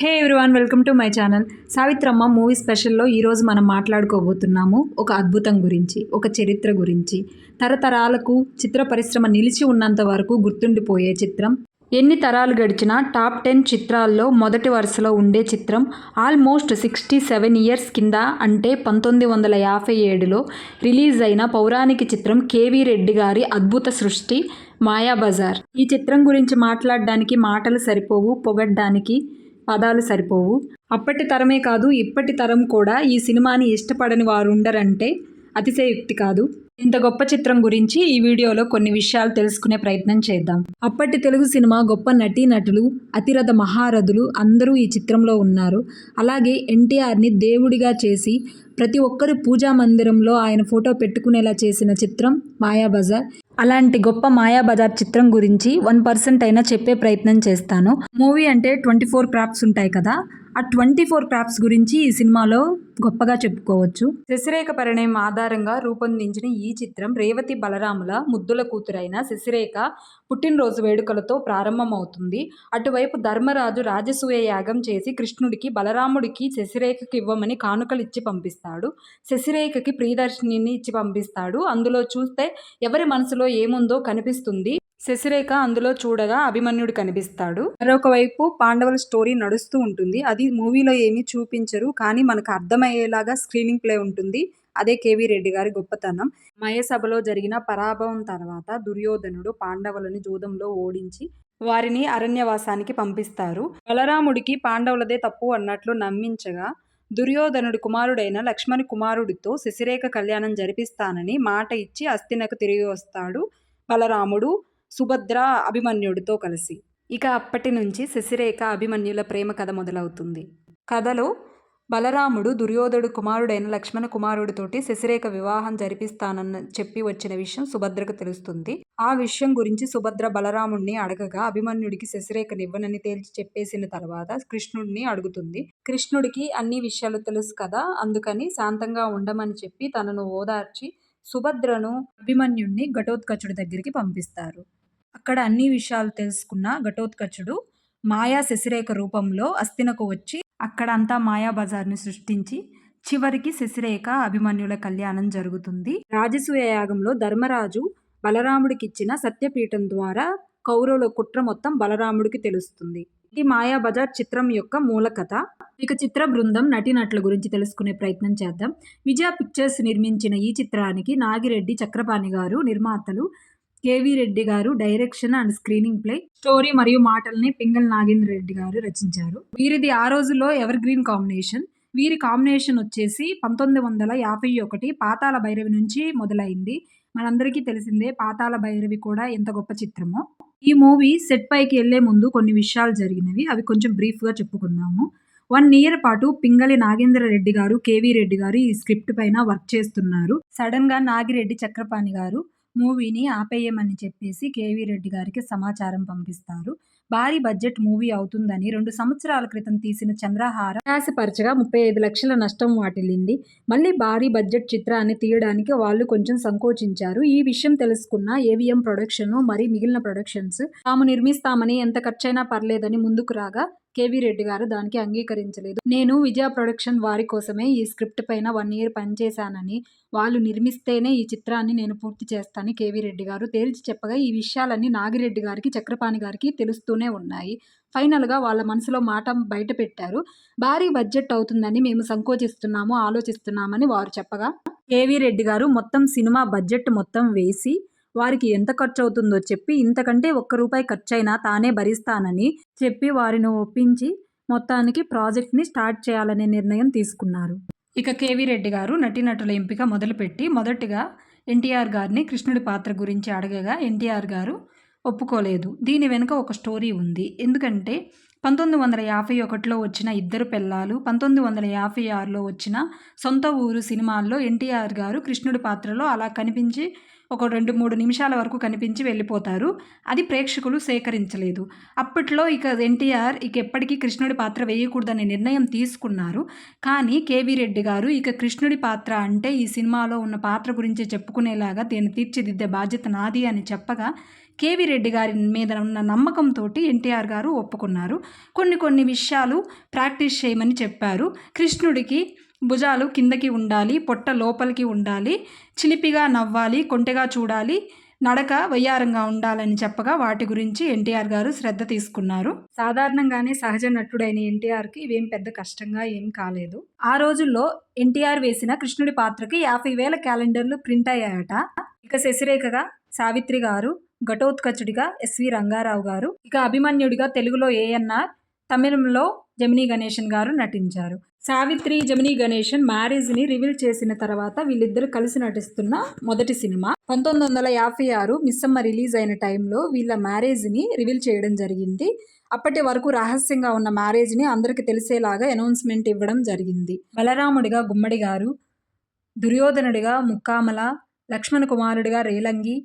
Hey everyone welcome to my channel. Savitramma movie స్పెషల్లో ఈరోజు మనం మాట్లాడుకోబోతున్నాము ఒక అద్భుతం గురించి ఒక చరిత్ర గురించి. తరతరాలకు చిత్ర పరిశ్రమ నిలిచి ఉన్నంత వరకు గుర్తుండిపోయే చిత్రం. ఎన్ని తరాలు గడిచినా టాప్ టెన్ చిత్రాల్లో మొదటి వరుసలో ఉండే చిత్రం ఆల్మోస్ట్ సిక్స్టీ సెవెన్ ఇయర్స్ కింద అంటే పంతొమ్మిది వందల యాభై ఏడులో రిలీజ్ అయిన పౌరాణిక చిత్రం కేవీ రెడ్డి గారి అద్భుత సృష్టి మాయాబజార్. ఈ చిత్రం గురించి మాట్లాడడానికి మాటలు సరిపోవు పొగడ్డానికి పదాలు సరిపోవు. అప్పటి తరమే కాదు ఇప్పటి తరం కూడా ఈ సినిమాని ఇష్టపడని వారు ఉండరంటే అతిశయోక్తి కాదు. ఇంత గొప్ప చిత్రం గురించి ఈ వీడియోలో కొన్ని విషయాలు తెలుసుకునే ప్రయత్నం చేద్దాం. అప్పటి తెలుగు సినిమా గొప్ప నటీనటులు అతిరథ మహారథులు అందరూ ఈ చిత్రంలో ఉన్నారు. అలాగే ఎన్టీఆర్ని దేవుడిగా చేసి ప్రతి ఒక్కరు పూజా మందిరంలో ఆయన ఫోటో పెట్టుకునేలా చేసిన చిత్రం మాయాబజార్. అలాంటి గొప్ప మాయాబజార్ చిత్రం గురించి వన్ పర్సెంట్ అయినా చెప్పే ప్రయత్నం చేస్తాను. మూవీ అంటే ట్వంటీ ఫోర్ క్రాఫ్ట్స్ ఉంటాయి కదా. ఆ ట్వంటీ ఫోర్ క్రాఫ్ట్స్ గురించి ఈ సినిమాలో గొప్పగా చెప్పుకోవచ్చు. శశిరేఖ పరిణయం ఆధారంగా రూపొందించిన ఈ చిత్రం రేవతి బలరాముల ముద్దుల కూతురైన శశిరేఖ పుట్టినరోజు వేడుకలతో ప్రారంభమవుతుంది. అటువైపు ధర్మరాజు రాజసూయ యాగం చేసి కృష్ణుడికి బలరాముడికి శశిరేఖకి ఇవ్వమని కానుకలు ఇచ్చి పంపిస్తాడు. శశిరేఖకి ప్రియదర్శినిని ఇచ్చి పంపిస్తాడు. అందులో చూస్తే ఎవరి మనసులో ఏముందో కనిపిస్తుంది. శశిరేఖ అందులో చూడగా అభిమన్యుడు కనిపిస్తాడు. మరొక వైపు పాండవుల స్టోరీ నడుస్తూ ఉంటుంది. అది మూవీలో ఏమీ చూపించరు కానీ మనకు అర్థమయ్యేలాగా స్క్రీనింగ్ ప్లే ఉంటుంది. అదే కేవీ రెడ్డి గారి గొప్పతనం. మయసభలో జరిగిన పరాభవం తర్వాత దుర్యోధనుడు పాండవులను జూదంలో ఓడించి వారిని అరణ్యవాసానికి పంపిస్తారు. బలరాముడికి పాండవులదే తప్పు అన్నట్లు నమ్మించగా దుర్యోధనుడి కుమారుడైన లక్ష్మణి కుమారుడితో శశిరేఖ కళ్యాణం జరిపిస్తానని మాట ఇచ్చి అస్థినకు తిరిగి వస్తాడు బలరాముడు. సుభద్ర అభిమన్యుడితో కలిసి. ఇక అప్పటి నుంచి శశిరేఖ అభిమన్యుల ప్రేమ కథ మొదలవుతుంది. కథలో బలరాముడు దుర్యోధుడు కుమారుడైన లక్ష్మణ కుమారుడితోటి శశిరేఖ వివాహం జరిపిస్తానన్న చెప్పి వచ్చిన విషయం సుభద్రకు తెలుస్తుంది. ఆ విషయం గురించి సుభద్ర బలరాముడిని అడగగా అభిమన్యుడికి శశిరేఖనివ్వనని తేల్చి చెప్పేసిన తర్వాత కృష్ణుడిని అడుగుతుంది. కృష్ణుడికి అన్ని విషయాలు తెలుసు కదా అందుకని శాంతంగా ఉండమని చెప్పి తనను ఓదార్చి సుభద్రను అభిమన్యుణ్ణి ఘటోత్కచుడి దగ్గరికి పంపిస్తారు. అక్కడ అన్ని విషయాలు తెలుసుకున్న ఘటోత్కచుడు మాయా శశిరేఖ రూపంలో అస్థినకు వచ్చి అక్కడ అంతా మాయా బజార్ని సృష్టించి చివరికి శశిరేఖ అభిమన్యుల కళ్యాణం జరుగుతుంది. రాజసూయ యాగంలో ధర్మరాజు బలరాముడికి ఇచ్చిన సత్యపీఠం ద్వారా కౌరవుల కుట్ర మొత్తం బలరాముడికి తెలుస్తుంది. ఇది మాయా బజార్ చిత్రం యొక్క మూల కథ. ఇక చిత్ర బృందం నటీనటుల గురించి తెలుసుకునే ప్రయత్నం చేద్దాం. విజయ పిక్చర్స్ నిర్మించిన ఈ చిత్రానికి నాగిరెడ్డి చక్రపాణి గారు నిర్మాతలు కేవి రెడ్డి గారు direction and screening play story మరియు మాటల్ని పింగల్ నాగేంద్ర రెడ్డి గారు రచించారు. వీరిది ఆ రోజుల్లో ఎవర్ గ్రీన్ కాంబినేషన్. వీరి కాంబినేషన్ వచ్చేసి పంతొమ్మిది వందల యాభై ఒకటి పాతాల భైరవి నుంచి మొదలైంది. మనందరికీ తెలిసిందే పాతాల భైరవి కూడా ఎంత గొప్ప చిత్రమో. ఈ మూవీ సెట్ పైకి వెళ్ళే ముందు కొన్ని విషయాలు జరిగినవి. అవి కొంచెం బ్రీఫ్గా చెప్పుకుందాము. వన్ ఇయర్ పాటు పింగళి నాగేంద్ర రెడ్డి గారు కేవీ రెడ్డి గారు ఈ స్క్రిప్ట్ పైన వర్క్ చేస్తున్నారు. సడన్గా నాగిరెడ్డి చక్రపాణి గారు మూవీని ఆపేయమని చెప్పేసి కేవీ రెడ్డి గారికి సమాచారం పంపిస్తారు. భారీ బడ్జెట్ మూవీ అవుతుందని రెండు సంవత్సరాల క్రితం తీసిన చంద్రహార ప్రయాసపరచగా ముప్పై ఐదు లక్షల నష్టం వాటిల్లింది. మళ్ళీ భారీ బడ్జెట్ చిత్రాన్ని తీయడానికి వాళ్ళు కొంచెం సంకోచించారు. ఈ విషయం తెలుసుకున్న ఏవిఎం ప్రొడక్షన్ మరి మిగిలిన ప్రొడక్షన్స్ తాము నిర్మిస్తామని ఎంత ఖర్చైనా పర్లేదని ముందుకు రాగా కేవీ రెడ్డి గారు దానికి అంగీకరించలేదు. నేను విజయ ప్రొడక్షన్ వారి కోసమే ఈ స్క్రిప్ట్ పైన వన్ ఇయర్ పనిచేశానని వాళ్ళు నిర్మిస్తేనే ఈ చిత్రాన్ని నేను పూర్తి చేస్తానని కేవీ రెడ్డి గారు తేల్చి చెప్పగా ఈ విషయాలన్నీ నాగిరెడ్డి గారికి చక్రపాణి గారికి తెలుస్తూనే ఉన్నాయి. ఫైనల్గా వాళ్ళ మనసులో మాట బయట పెట్టారు. భారీ బడ్జెట్ అవుతుందని మేము సంకోచిస్తున్నాము ఆలోచిస్తున్నామని వారు చెప్పగా కేవీ రెడ్డి గారు మొత్తం సినిమా బడ్జెట్ మొత్తం వేసి వారికి ఎంత ఖర్చు అవుతుందో చెప్పి ఇంతకంటే ఒక్క రూపాయి ఖర్చైనా తానే భరిస్తానని చెప్పి వారిని ఒప్పించి మొత్తానికి ప్రాజెక్ట్ని స్టార్ట్ చేయాలనే నిర్ణయం తీసుకున్నారు. ఇక కేవీ రెడ్డి గారు నటీనటుల ఎంపిక మొదలుపెట్టి మొదటిగా ఎన్టీఆర్ గారిని కృష్ణుడి పాత్ర గురించి అడగగా ఎన్టీఆర్ గారు ఒప్పుకోలేదు. దీని వెనుక ఒక స్టోరీ ఉంది. ఎందుకంటే పంతొమ్మిది వందల యాభై ఒకటిలో వచ్చిన ఇద్దరు పిల్లలు పంతొమ్మిది వందల యాభై ఆరులో వచ్చిన సొంత ఊరు సినిమాల్లో ఎన్టీఆర్ గారు కృష్ణుడి పాత్రలో అలా కనిపించి ఒక రెండు మూడు నిమిషాల వరకు కనిపించి వెళ్ళిపోతారు. అది ప్రేక్షకులు సేకరించలేదు. అప్పట్లో ఇక ఎన్టీఆర్ ఇక ఎప్పటికీ కృష్ణుడి పాత్ర వేయకూడదనే నిర్ణయం తీసుకున్నారు. కానీ కేవీ రెడ్డి గారు ఇక కృష్ణుడి పాత్ర అంటే ఈ సినిమాలో ఉన్న పాత్ర గురించి చెప్పుకునేలాగా దీన్ని తీర్చిదిద్దే బాధ్యత నాది అని చెప్పగా కేవీ రెడ్డి గారి మీద ఉన్న నమ్మకంతో ఎన్టీఆర్ గారు ఒప్పుకున్నారు. కొన్ని కొన్ని విషయాలు ప్రాక్టీస్ చేయమని చెప్పారు. కృష్ణుడికి భుజాలు కిందకి ఉండాలి పొట్ట లోపలికి ఉండాలి చిలిపిగా నవ్వాలి కొంటెగా చూడాలి నడక వయ్యారంగా ఉండాలని చెప్పగా వాటి గురించి ఎన్టీఆర్ గారు శ్రద్ధ తీసుకున్నారు. సాధారణంగానే సహజ నటుడైన ఎన్టీఆర్కి ఇవేం పెద్ద కష్టంగా ఏం కాలేదు. ఆ రోజుల్లో ఎన్టీఆర్ వేసిన కృష్ణుడి పాత్రకి యాభై వేల క్యాలెండర్లు ప్రింట్ అయ్యాయట. ఇక శశిరేఖగా సావిత్రి గారు ఘటోత్కచుడిగా ఎస్వి రంగారావు గారు ఇక అభిమన్యుడిగా తెలుగులో ఏఎన్ఆర్ తమిళంలో జమినీ గణేషన్ గారు నటించారు. సావిత్రి జమినీ గణేశన్ మ్యారేజ్ని రివీల్ చేసిన తర్వాత వీళ్ళిద్దరు కలిసి నటిస్తున్న మొదటి సినిమా. పంతొమ్మిది వందల యాభై ఆరు మిస్సమ్మ రిలీజ్ అయిన టైంలో వీళ్ళ మ్యారేజ్ని రివీల్ చేయడం జరిగింది. అప్పటి వరకు రహస్యంగా ఉన్న మ్యారేజ్ని అందరికి తెలిసేలాగా అనౌన్స్మెంట్ ఇవ్వడం జరిగింది. బలరాముడిగా గుమ్మడి గారు దుర్యోధనుడిగా ముక్కామల లక్ష్మణ కుమారుడిగా రేలంగి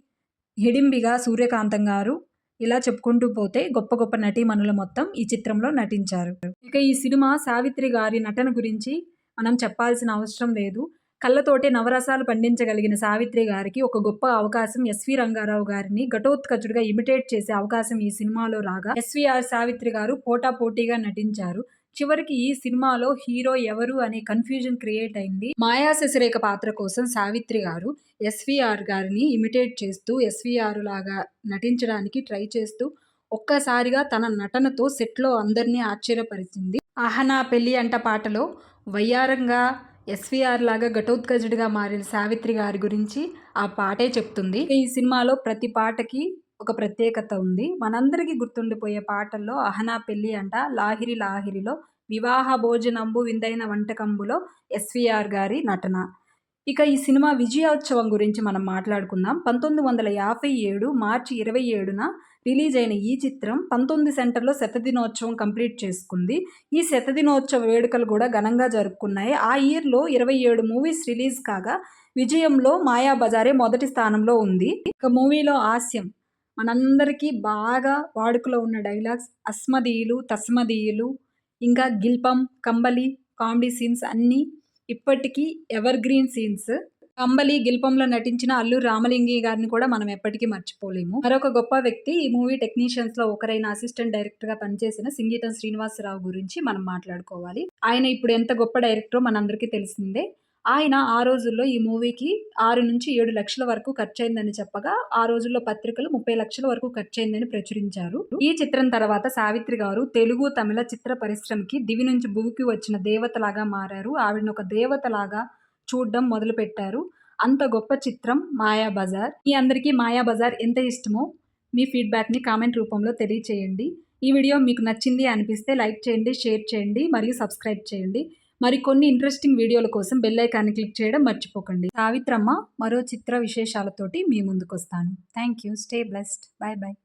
హిడింబిగా సూర్యకాంతం గారు ఇలా చెప్పుకుంటూ పోతే గొప్ప గొప్ప నటీమణులు మొత్తం ఈ చిత్రంలో నటించారు. ఇక ఈ సినిమా సావిత్రి గారి నటన గురించి మనం చెప్పాల్సిన అవసరం లేదు. కళ్ళతోటే నవరసాలు పండించగలిగిన సావిత్రి గారికి ఒక గొప్ప అవకాశం ఎస్వి రంగారావు గారిని ఘటోత్కచుడిగా ఇమిటేట్ చేసే అవకాశం ఈ సినిమాలో రాగా ఎస్విఆర్ సావిత్రి గారు పోటా పోటీగా నటించారు. చివరికి ఈ సినిమాలో హీరో ఎవరు అనే కన్ఫ్యూజన్ క్రియేట్ అయింది. మాయా శశిరేఖ పాత్ర కోసం సావిత్రి గారు ఎస్విఆర్ గారిని ఇమిటేట్ చేస్తూ ఎస్విఆర్ లాగా నటించడానికి ట్రై చేస్తూ ఒక్కసారిగా తన నటనతో సెట్లో అందరినీ ఆశ్చర్యపరిచింది. ఆహనా పెళ్ళి అంట పాటలో వయ్యారంగా ఎస్విఆర్ లాగా ఘటోత్కజుడిగా మారిన సావిత్రి గారి గురించి ఆ పాటే చెప్తుంది. ఈ సినిమాలో ప్రతి పాటకి ఒక ప్రత్యేకత ఉంది. మనందరికీ గుర్తుండిపోయే పాటల్లో అహనా పెళ్ళి అంట లాహిరి లాహిరిలో వివాహ భోజనంబు విందైన వంటకంబులో ఎస్విఆర్ గారి నటన. ఇక ఈ సినిమా విజయోత్సవం గురించి మనం మాట్లాడుకుందాం. పంతొమ్మిది వందల యాభై ఏడు మార్చి ఇరవై ఏడున రిలీజ్ అయిన ఈ చిత్రం పంతొమ్మిది సెంటర్లో శతదినోత్సవం కంప్లీట్ చేసుకుంది. ఈ శతదినోత్సవ వేడుకలు కూడా ఘనంగా జరుపుకున్నాయి. ఆ ఇయర్లో ఇరవై ఏడు మూవీస్ రిలీజ్ కాగా విజయంలో మాయా బజారే మొదటి స్థానంలో ఉంది. ఇక మూవీలో హాస్యం మనందరికీ బాగా వాడుకలో ఉన్న డైలాగ్స్. అస్మదీయులు తస్మదీయులు ఇంకా గిల్పం కంబలి కామెడీ సీన్స్ అన్నీ ఇప్పటికీ ఎవర్ గ్రీన్ సీన్స్. కంబలి గిల్పంలో నటించిన అల్లు రామలింగి గారిని కూడా మనం ఎప్పటికీ మర్చిపోలేము. మరొక గొప్ప వ్యక్తి ఈ మూవీ టెక్నీషియన్స్లో ఒకరైన అసిస్టెంట్ డైరెక్టర్గా పనిచేసిన సింగీతం శ్రీనివాసరావు గురించి మనం మాట్లాడుకోవాలి. ఆయన ఇప్పుడు ఎంత గొప్ప డైరెక్టరో మనందరికీ తెలిసిందే. ఆయన ఆ రోజుల్లో ఈ మూవీకి ఆరు నుంచి ఏడు లక్షల వరకు ఖర్చయిందని చెప్పగా ఆ రోజుల్లో పత్రికలు ముప్పై లక్షల వరకు ఖర్చయిందని ప్రచురించారు. ఈ చిత్రం తర్వాత సావిత్రి గారు తెలుగు తమిళ చిత్ర పరిశ్రమకి దివి నుంచి భూమికి వచ్చిన దేవతలాగా మారారు. ఆవిడని ఒక దేవతలాగా చూడడం మొదలు పెట్టారు అంత గొప్ప చిత్రం మాయా బజార్. మీ అందరికీ మాయా బజార్ ఎంత ఇష్టమో మీ ఫీడ్బ్యాక్ని కామెంట్ రూపంలో తెలియచేయండి. ఈ వీడియో మీకు నచ్చింది అనిపిస్తే లైక్ చేయండి షేర్ చేయండి మరియు సబ్స్క్రైబ్ చేయండి. మరికొన్ని ఇంట్రెస్టింగ్ వీడియోల కోసం బెల్ ఐకాన్ని క్లిక్ చేయడం మర్చిపోకండి. సావిత్రమ్మ మరో చిత్ర విశేషాలతోటి మీ ముందుకు వస్తాను thank you stay blessed bye bye